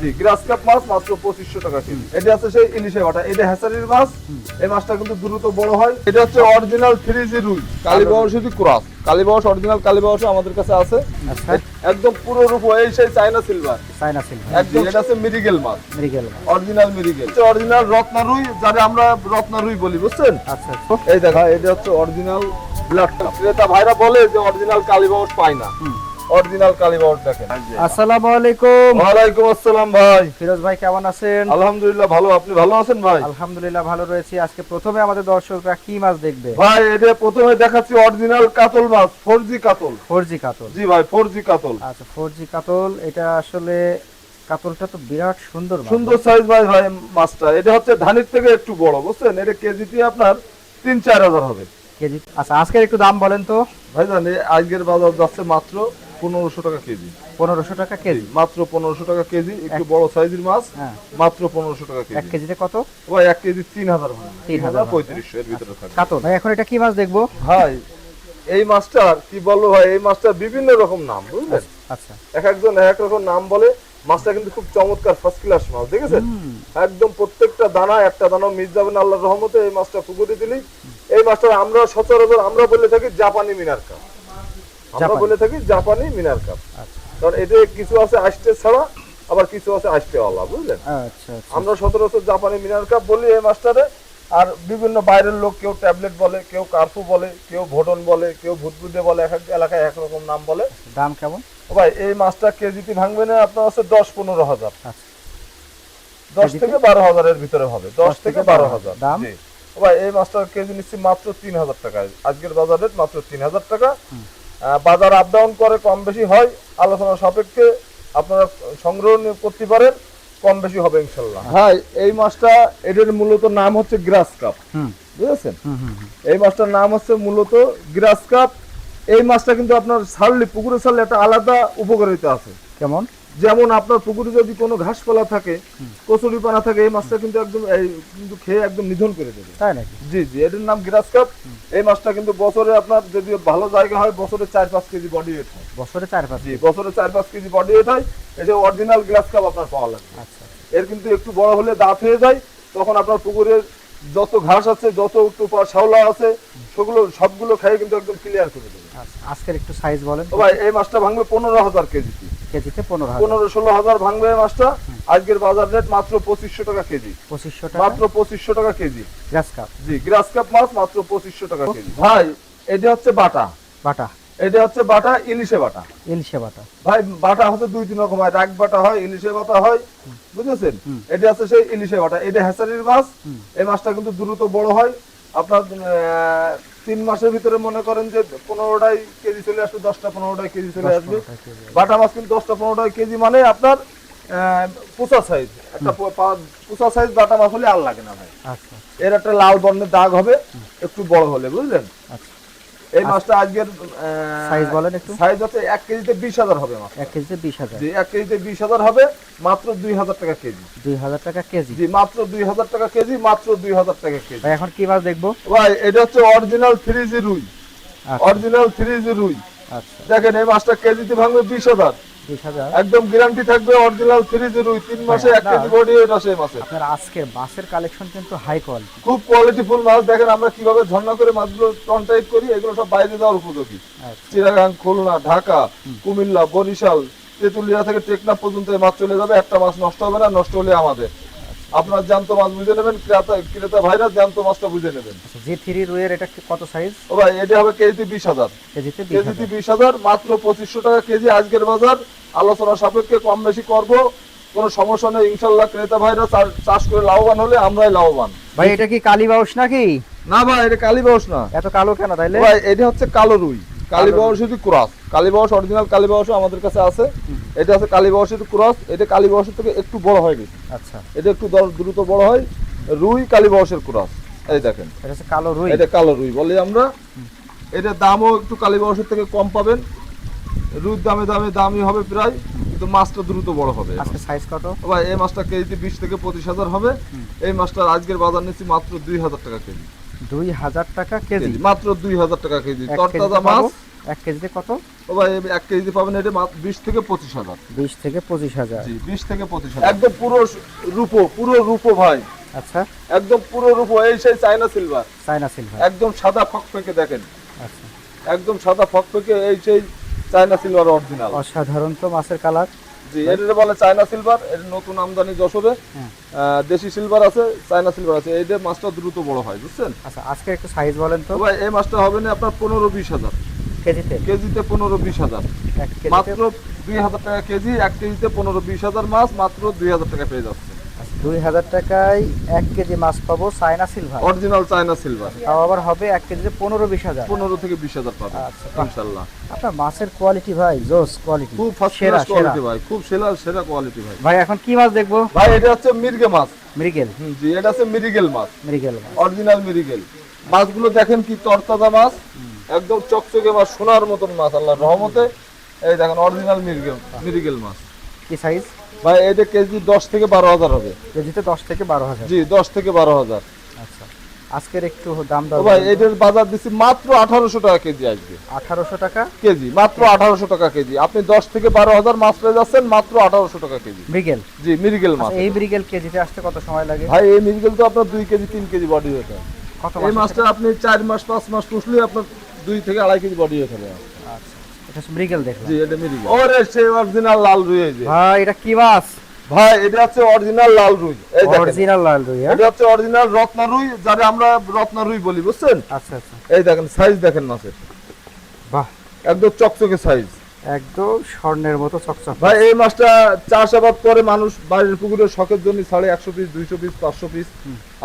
জি grass carp মাছ মাত্র পঁচিশশো টাকা কেজি। এটা আছে সেই ইলিশে বাটা। এটা হ্যাসারির মাছ। এই মাছটা কিন্তু দ্রুত বড় হয়। এটা হচ্ছে অরিজিনাল থ্রি জি রুই কালীবাউস যদি ক্রস? কালীবাউস অরিজিনাল কালীবাউস আমাদের কাছে আছে। আচ্ছা। একদম পুরো রূপ এই সেই চাইনা সিলভার চাইনা সিলভার একদম এটা আছে মিরিগেল মাছ। মেডিকেল অরিজিনাল মিরিগেল অরিজিনাল রত্না রুই যারা আমরা রত্না রুই বলি বুঝছেন? আচ্ছা আচ্ছা। এই দেখা এটা হচ্ছে অরিজিনাল ব্লাড ক্রেতা ভাইরা বলে যে অরিজিনাল কালীবাউস পায় না। অরিজিনাল কালীবাউস দেখেন। আসসালামু আলাইকুম। ওয়ালাইকুম আসসালাম ভাই। ফিরোজ ভাই কেমন আছেন? আলহামদুলিল্লাহ ভালো। আপনি ভালো আছেন ভাই? আলহামদুলিল্লাহ ভালো রয়েছি। আজকে প্রথমে আমাদের দর্শকরা কি মাছ দেখবে? ভাই এটা প্রথমে দেখাচ্ছি অরিজিনাল কাতল মাছ ফোর কাতল। ফোর কাতল। জি ভাই ফোর কাতল। আচ্ছা ফোর কাতল এটা আসলে কাতলটা তো বিরাট সুন্দর সুন্দর সাইজ ভাই ভাই মাছটা। এটা হচ্ছে ধানের থেকে একটু বড় বুঝছেন? এটা কেজিতে আপনার তিন চার হাজার হবে। কেজি আচ্ছা আজকের একটু দাম বলেন তো। ভাই জানি আজকের বাজার যাচ্ছে মাত্র পনেরোশো টাকা কেজি। পনেরোশো টাকা কেজি? মাত্র পনেরোশো টাকা কেজি একটু বড় সাইজের মাছ হ্যাঁ। মাত্র পনেরোশো টাকা এক কেজিতে কত? ভাই এক কেজি তিন হাজার তিন হাজার পঁয়ত্রিশশো এর ভিতরে থাকে। কাতল। ভাই এখন এটা কি মাছ দেখব? ভাই এই মাছটার কি বলব ভাই এই মাছটার বিভিন্ন রকম নাম বুঝলেন? আচ্ছা এক একজন এক এক রকম নাম বলে মাছটা কিন্তু খুব চমৎকার ফার্স্ট ক্লাস মাছ দেখেছেন? একদম প্রত্যেকটা দানা একটা দানা মিস যাবে না আল্লাহর রহমতে এই মাছটা পুকুরে দিলি এই মাছটা আমরা সচরাচর আমরা বলে থাকি জাপানি মিনার কাপ আমরা বলে থাকি জাপানি মিনার কাপ। আচ্ছা। কারণ এতে কিছু আছে আষ্টে ছাড়া আবার কিছু আছে আষ্টেওয়ালা বুঝলেন? আচ্ছা আচ্ছা। আমরা সচরাচর জাপানি মিনার কাপ বলি এই মাছটারে আর বিভিন্ন বাইরের লোক কেউ ট্যাবলেট বলে কেউ কার্পু বলে কেউ ভোটন বলে কেউ ভুতভুদে বলে এক এক এলাকায় এক রকম নাম বলে। দাম কেমন? ভাই এই মাছটা কেজিতে ভাঙবে না আপনার আছে দশ পনেরো হাজার। দশ থেকে বারো হাজারের ভিতরে হবে। দশ থেকে বারো হাজার। দাম? ভাই এই মাছটার কেজি নিচ্ছি মাত্র তিন হাজার টাকা আজকের বাজার রেট মাত্র তিন হাজার টাকা। বাজার আপ ডাউন করে কম বেশি হয় আলোচনা সাপেক্ষে আপনারা সংগ্রহ করতে পারেন কম বেশি হবে ইনশাল্লাহ। হ্যাঁ এই মাছটা এটার মূলত নাম হচ্ছে গ্রাস কাপ বুঝেছেন? হুম হুম হুম। এই মাছটার নাম হচ্ছে মূলত গ্রাস কাপ এই মাছটা কিন্তু আপনার ছাড়লে পুকুরে ছাড়লে একটা আলাদা উপকারিতা আছে। কেমন? যেমন আপনার পুকুরে যদি কোনো ঘাসপালা থাকে কচুরি পানা থাকে এই মাছটা কিন্তু একদম এই কিন্তু খেয়ে একদম নিধন করে দেবে। তাই নাকি? জি জি এটার নাম গ্রাস কাপ এই মাছটা কিন্তু বছরে আপনার যদি ভালো জায়গা হয় বছরে চার পাঁচ কেজি বডি ওয়েট হয়। বছরে চার পাঁচ জি বছরে চার পাঁচ কেজি বডি ওয়েট হয়। এটা অরিজিনাল গ্লাস কাপ আপনার পাওয়া লাগবে। আচ্ছা। এর কিন্তু একটু বড় হলে দাঁত হয়ে যায়। তখন আপনার পুকুরের যত ঘাস আছে যত টুপা শাওলা আছে সেগুলো সবগুলো খেয়ে কিন্তু একদম ক্লিয়ার করে দেবে। আচ্ছা আজকের একটু সাইজ বলেন। ভাই এই মাছটা ভাঙবে পনেরো হাজার কেজি। কেজিতে পনেরো পনেরো ষোলো হাজার ভাঙবে এই মাছটা। আজকের বাজার রেট মাত্র পঁচিশশো টাকা কেজি। পঁচিশশো টাকা? মাত্র পঁচিশশো টাকা কেজি। গ্রাস কাপ জি গ্রাস কাপ মাছ মাত্র পঁচিশশো টাকা কেজি। ভাই এটা হচ্ছে বাটা। বাটা। এটা হচ্ছে বাটা ইলিশে বাটা। ইলশে বাটা। ভাই বাটা হচ্ছে দুই তিন রকম হয় রাগ বাটা হয় ইলিশে বাটা হয় বুঝেছেন? এটা আছে সেই ইলিশে বাটা। এটা হ্যাসারির মাছ এই মাছটা কিন্তু দ্রুত বড় হয়। আপনার তিন মাসের ভিতরে মনে করেন যে পনেরোটাই কেজি চলে আসবে দশটা পনেরোটাই কেজি চলে আসবে। বাটা মাছ কিন্তু দশটা পনেরোটা কেজি মানে আপনার আহ, সাইজ। একটা প- সাইজ বাটা মাছ হলে আর লাগে না ভাই। আচ্ছা এর একটা লাল বর্ণের দাগ হবে একটু বড় হলে বুঝলেন? আচ্ছা। এই মাছটা আজকের সাইজ বলেন একটু। সাইজ হচ্ছে এক কেজিতে বিশ হাজার হবে মাছ এক কেজিতে বিশ হাজার। জি এক কেজিতে বিশ হাজার হবে মাত্র দুই হাজার টাকা কেজি। দুই হাজার টাকা কেজি। জি মাত্র দুই হাজার টাকা কেজি মাত্র দুই হাজার টাকা কেজি। ভাই এখন কি মাছ দেখব? ভাই এটা হচ্ছে অরিজিনাল থ্রি জি রুই। অরিজিনাল থ্রি জি রুই। আচ্ছা। দেখেন এই মাছটা কেজিতে ভাঙবে বিশ হাজার। একদম গ্যারান্টি থাকবে অরিজিনাল থ্রি জি রুই তিন মাসে এক কেজি বডি ওয়েট আসে এই আপনার আজকের মাছের কালেকশন কিন্তু হাই কোয়ালিটি খুব কোয়ালিটিফুল মাছ দেখেন আমরা কীভাবে ঝর্ণা করে মাছগুলো কন্টাক্ট করি এগুলো সব বাইরে যাওয়ার উপযোগী। আচ্ছা। চিরাগাং খুলনা ঢাকা কুমিল্লা বরিশাল তেতুলিয়া থেকে টেকনাফ পর্যন্ত মাছ চলে যাবে একটা মাছ নষ্ট হবে না নষ্ট হলে আমাদের। আপনার জ্যান্ত মাছ বুঝে নেবেন ক্রেতা ক্রেতা ভাইরা জ্যান্ত মাছটা বুঝে নেবেন। জি থ্রি রুয়ের এটা কত সাইজ ও ভাই এটা হবে কেজিতে বিশ হাজার। কেজিতে বিশ হাজার মাত্র পঁচিশশো টাকা কেজি আজকের বাজার। আলোচনা সাপেক্ষে কম বেশি করব। কোনো সমস্যা নেই ইনশাল্লাহ ক্রেতা ভাইরা চাষ করে লাভবান হলে আমরাই লাভবান। ভাই এটা কি কালী বাউস নাকি? না ভাই এটা কালীবাউস না। এত কালো কেন তাইলে? ভাই এটা হচ্ছে কালো রুই। কালীবাউস শুধু ক্রস। কালীবাউস অরিজিনাল কালীবাউস আমাদের কাছে আছে। এটা আছে কালীবাউস শুধু ক্রস। এটা কালীবাউসের থেকে একটু বড় হয় বেশি। আচ্ছা। এটা একটু দর- দ্রুত বড় হয়। রুই কালীবাউসের ক্রস। এই দেখেন। এটা কালো রুই। এটা কালো রুই বলি আমরা। এটা দামও একটু কালীবাউসের থেকে কম পাবেন। রুইর দামে দামে দামি হবে প্রায় কিন্তু মাছটা দ্রুত বড় হবে আজকে সাইজ কত? ভাই এই মাছটা কেজিতে বিশ থেকে পঁচিশ হাজার হবে। এই মাছটার আজকের বাজার নিচ্ছি মাত্র দুই হাজার টাকা কেজি। দুই হাজার টাকা কেজি? মাত্র দুই হাজার টাকা কেজি। তরতাজা মাছ? এক কেজিতে কত? ও ভাই এক কেজি পাবেন এটা মাত্র বিশ থেকে পঁচিশ হাজার। বিশ থেকে পঁচিশ হাজার। জি বিশ থেকে পঁচিশ হাজার। একদম পুরো রূপো পুরো রূপো ভাই। আচ্ছা। একদম পুরো রূপো এই সেই চায়না সিলভার চায়না সিলভার একদম সাদা ফকফকে দেখেন। আচ্ছা। একদম সাদা ফকফকে এই সেই চায়না সিলভার অরিজিনাল অসাধারণ তো মাছের কালার। জি এটা বলে চায়না সিলভার এর নতুন আমদানি যশোরে। হ্যাঁ। দেশি সিলভার আছে চায়না সিলভার আছে। এইটা মাছটা দ্রুত বড় হয় বুঝছেন? আচ্ছা আজকে একটু সাইজ বলেন তো। ভাই এই মাছটা হবে না আপনার পনেরো বিশ হাজার। কেজিতে? কেজিতে পনেরো বিশ হাজার। মাত্র দুই হাজার টাকা কেজি এক কেজিতে পনেরো বিশ হাজার মাছ মাত্র দুই হাজার টাকা পেয়ে যাচ্ছে। দুই হাজার টাকায় এক কেজি মাছ পাবো China silver. Original China silver. তাও আবার হবে এক কেজিতে পনেরো বিশ হাজার। পনেরো থেকে বিশ হাজার পাবে আচ্ছা। ইনশাল্লাহ। আপনার মাছের কোয়ালিটি ভাই জোস কোয়ালিটি খুব সেরা সেরা। কোয়ালিটি ভাই খুব সেরা সেরা কোয়ালিটি ভাই। ভাই এখন কি মাছ দেখব? ভাই এটা হচ্ছে মির্গে মাছ। মৃগেল জি এটা হচ্ছে মিরিগেল মাছ। মৃগেল মাছ। অরিজিনাল মিরিগেল। মাছগুলো দেখেন কি তরতাজা মাছ। একদম চকচকে মাছ সোনার মতন মাছ আল্লাহর রহমতে। এই দেখেন অরিজিনাল মিরিগেল মিরিগেল মাছ। কি সাইজ ভাই এটা কেজি দশ থেকে বারো হাজার হবে। কেজিতে দশ থেকে বারো হাজার। জি দশ থেকে বারো হাজার। আচ্ছা। আজকের একটু দাম ও দর ভাই এটার বাজার দিচ্ছি মাত্র আঠারোশো টাকা কেজি আসবে আঠারোশো টাকা? কেজি মাত্র আঠারোশো টাকা কেজি। আপনি দশ থেকে বারো হাজার মাছ পেয়ে যাচ্ছেন মাত্র আঠারোশো টাকা কেজি। মৃগেল? জি মিরিগেল মাছ আচ্ছা, এই মৃগেল কেজিতে আসতে কত সময় লাগে? ভাই এই মিরিগেল তো আপনার দুই কেজি তিন কেজি বডি হয়ে থাকে। এই মাছটা আপনি চার মাস পাঁচ মাস পুষলে আপনার দুই থেকে আড়াই কেজি বডি হয়ে থাকে। আচ্ছা। এটা মৃগেল দেখলাম। জি এটা মিরিগেল। ওরে সে অরিজিনাল লাল রুই এই যে। ভাই এটা কি মাছ? ভাই এটা হচ্ছে অরিজিনাল লাল রুই। এই দেখেন। অরিজিনাল লাল রুই হ্যাঁ? এটা হচ্ছে অরিজিনাল রত্না রুই যারা আমরা রত্না রুই বলি বুঝছেন? আচ্ছা আচ্ছা। এই দেখেন সাইজ দেখেন মাছের। বাহ। একদম চকচকে সাইজ একদম স্বর্ণের মতো চকচক। ভাই এই মাছটা চাষাবাদ করে মানুষ বাড়ির পুকুরে শখের জন্য সাড়ে একশো পিস দুইশো পিস পাঁচশো পিস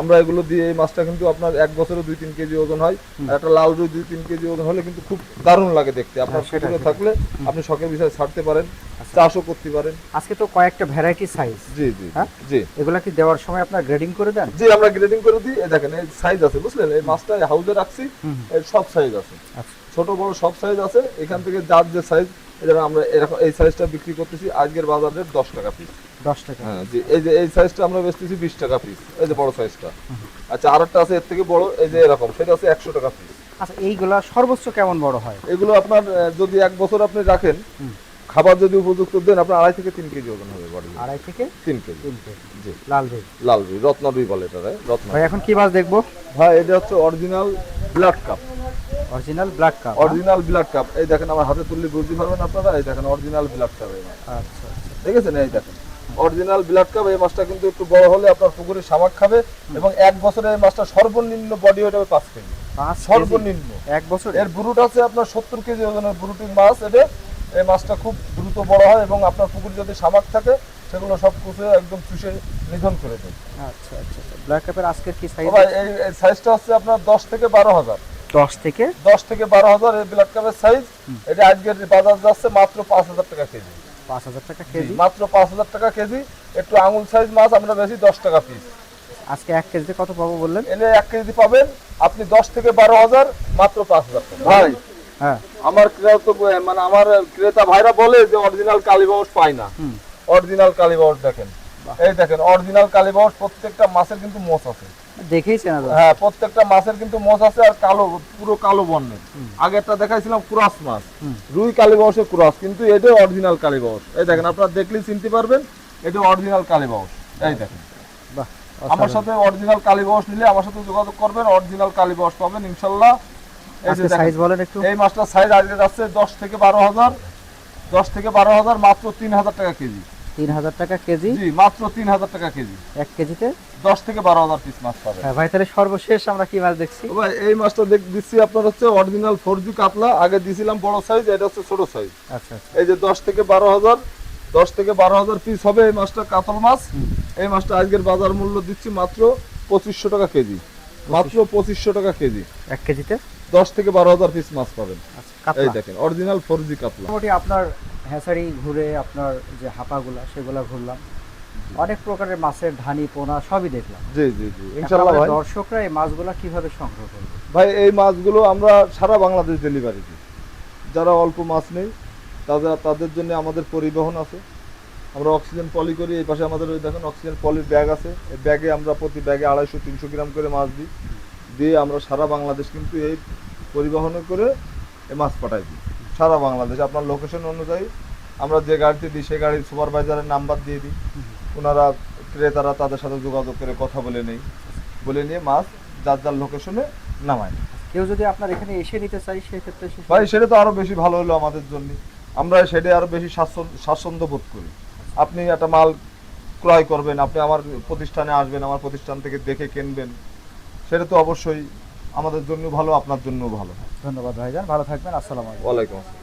আমরা এগুলো দিয়ে এই মাছটা কিন্তু আপনার এক বছরে দুই তিন কেজি ওজন হয়। আর একটা লাল রুই দুই তিন কেজি ওজন হলে কিন্তু খুব দারুণ লাগে দেখতে। আপনার হ্যাঁ, সেটা থাকলে আপনি শখের বিষয়ে ছাড়তে পারেন চাষও করতে পারেন। আজকে তো কয়েকটা ভ্যারাইটি সাইজ জি জি হ্যাঁ? জি। এগুলা কি দেওয়ার সময় আপনার গ্রেডিং করে দেন? জি আমরা গ্রেডিং করে দিই। এই দেখেন এই সাইজ আছে বুঝলেন? এই মাছটা হাউজে রাখছি। এর সব সাইজ আছে। আচ্ছা। ছোট বড় সব সাইজ আছে। এখান থেকে যার যে সাইজ এটা আমরা এরকম এই সাইজটা বিক্রি করতেছি। আজকের বাজার রেট দশ টাকা পিস দশ টাকা। হ্যাঁ জি এই যে এই সাইজটা আমরা বেচতেছি টাকা পিস এই যে বড় সাইজটা আচ্ছা আরেকটা আছে এর থেকে বড় এই যে এরকম সেটা আছে টাকা পিস আচ্ছা এইগুলা সর্বোচ্চ কেমন বড় হয়? এগুলো আপনার যদি এক বছর আপনি রাখেন খাবার যদি উপযুক্ত দেন আপনার আড়াই থেকে তিন কেজি ওজন হবে বডি আড়াই থেকে তিন কেজি। জি। লাল রুই লাল রুই রত্ন রুই বলে এটা রত্ন। ভাই এখন কি মাছ দেখব? ভাই এটা হচ্ছে original blood carp original black carp original blood carp এই দেখেন আমার হাতে তুললে বুঝতে পারবেন আপনারা এই দেখেন অরিজিনাল ব্লাড কাপ আচ্ছা আচ্ছা। দেখেছেন? এই দেখেন। অরিজিনাল ব্লাড কাপ এই মাছটা কিন্তু একটু বড় হলে আপনার পুকুরে শামাক খাবে এবং এক বছরে এই মাছটা সর্বনিম্ন বডি ওয়েট হবে পাঁচ কেজি। সর্বনিম্ন। এক বছর? এর ব্রুট আছে আপনার সত্তর কেজি ওজনের ব্রুটিন মাছ এটা এই মাছটা খুব দ্রুত বড় হয় এবং আপনার পুকুরে যদি শামাক থাকে সেগুলো সব কুচে একদম চুষে নিধন করে দেয়। আচ্ছা আচ্ছা ব্ল্যাক কাপের আজকের কি সাইজ ভাই এই সাইজটা হচ্ছে আপনার দশ থেকে বারো হাজার। দশ থেকে? দশ থেকে বারো হাজার এই ব্লাড কাপের সাইজ এটা আজকের বাজার যাচ্ছে মাত্র পাঁচ হাজার টাকা কেজি। পাঁচ হাজার টাকা কেজি? মাত্র পাঁচ হাজার টাকা কেজি। একটু আঙুল সাইজ মাছ আমরা বেশি দশ টাকা পিস আজকে এক কেজিতে কত পাবো বললেন? এনে এক কেজি পাবেন আপনি দশ থেকে বারো হাজার মাত্র পাঁচ হাজার টাকা। ভাই হ্যাঁ। আমার ক্রেতা মানে আমার ক্রেতা ভাইরা বলে যে অরিজিনাল কালীবাউস পায় না। অরিজিনাল কালীবাউস দেখেন। এই দেখেন অরিজিনাল কালীবাউস প্রত্যেকটা মাছের কিন্তু মোচ আছে। দেখেই চেনা যায়। হ্যাঁ প্রত্যেকটা মাছের কিন্তু মোচ আছে আর কালো পুরো কালো বর্ণের। আগেরটা দেখাইছিলাম কুরাস মাছ। হুম। রুই কালীবাউসের কুরাস কিন্তু এটা অরিজিনাল কালীবাউস এই দেখেন আপনারা দেখলেই চিনতে পারবেন এটা অরিজিনাল কালীবাউস এই দেখেন। বাহ আমার সাথে অরিজিনাল কালীবাউস নিলে আমার সাথে যোগাযোগ করবেন অরিজিনাল কালীবাউস পাবেন ইনশাল্লাহ। সাইজ বলেন একটু। এই মাছটার সাইজ আজকে যাচ্ছে দশ থেকে বারো হাজার। দশ থেকে বারো হাজার মাত্র তিন হাজার টাকা কেজি। তিন হাজার টাকা কেজি? জি মাত্র তিন হাজার টাকা কেজি। এক কেজিতে? দশ থেকে বারো হাজার পিস মাছ পাবেন হ্যাঁ ভাই তাহলে সর্বশেষ আমরা কি মাছ দেখছি? ভাই এই মাছটা দেখ দিচ্ছি আপনার হচ্ছে অরিজিনাল ফোর জি কাতলা। আগে দিছিলাম বড় সাইজ এটা হচ্ছে ছোট সাইজ আচ্ছা আচ্ছা। এই যে দশ থেকে বারো হাজার দশ থেকে বারো হাজার পিস হবে এই মাছটা কাতল মাছ। এই মাছটা আজকের বাজার মূল্য দিচ্ছি মাত্র পঁচিশশো টাকা কেজি। মাত্র পঁচিশশো টাকা কেজি। এক কেজিতে? দশ থেকে বারো হাজার পিস মাছ পাবেন। আচ্ছা এই দেখেন অরিজিনাল ফোর জি কাতলা। মোটামুটি আপনার হ্যাঁসারি ঘুরে আপনার যে হাঁপাগুলা সেগুলা ঘুরলাম। অনেক প্রকারের মাছের ধানি পোনা সবই দেখলাম। জি জি জি। আমাদের ভাই। দর্শকরা এই মাছগুলা কীভাবে সংগ্রহ করবে? ভাই এই মাছগুলো আমরা সারা বাংলাদেশ ডেলিভারি দিই। যারা অল্প মাছ নেই তাদের তাদের জন্য আমাদের পরিবহন আছে। আমরা অক্সিজেন পলি করি এই পাশে আমাদের ওই দেখেন অক্সিজেন পলির ব্যাগ আছে। এই ব্যাগে আমরা প্রতি ব্যাগে আড়াইশো তিনশো গ্রাম করে মাছ দিই। দিয়ে আমরা সারা বাংলাদেশ কিন্তু এই পরিবহনে করে এই মাছ পাঠাই দিই। সারা বাংলাদেশ। আপনার লোকেশন অনুযায়ী আমরা যে গাড়িতে দিই সেই গাড়ির সুপারভাইজারের নাম্বার দিয়ে দিই। ওনারা ক্রেতারা তাদের সাথে যোগাযোগ করে কথা বলে নেই। বলে নিয়ে মাছ যার যার লোকেশনে নামায়। কেউ যদি আপনার এখানে এসে নিতে চাই সেক্ষেত্রে ভাই সেটা তো আরও বেশি ভালো হলো আমাদের জন্য। আমরা সেটা আরও বেশি স্বাচ্ছন্দ্য স্বাচ্ছন্দ্য বোধ করি। আপনি একটা মাল ক্রয় করবেন আপনি আমার প্রতিষ্ঠানে আসবেন আমার প্রতিষ্ঠান থেকে দেখে কিনবেন। সেটা তো অবশ্যই আমাদের জন্য ভালো আপনার জন্য ভালো। ধন্যবাদ ভাইজান ভালো থাকবেন আসসালামু আলাইকুম। ওয়ালাইকুম আসসালাম।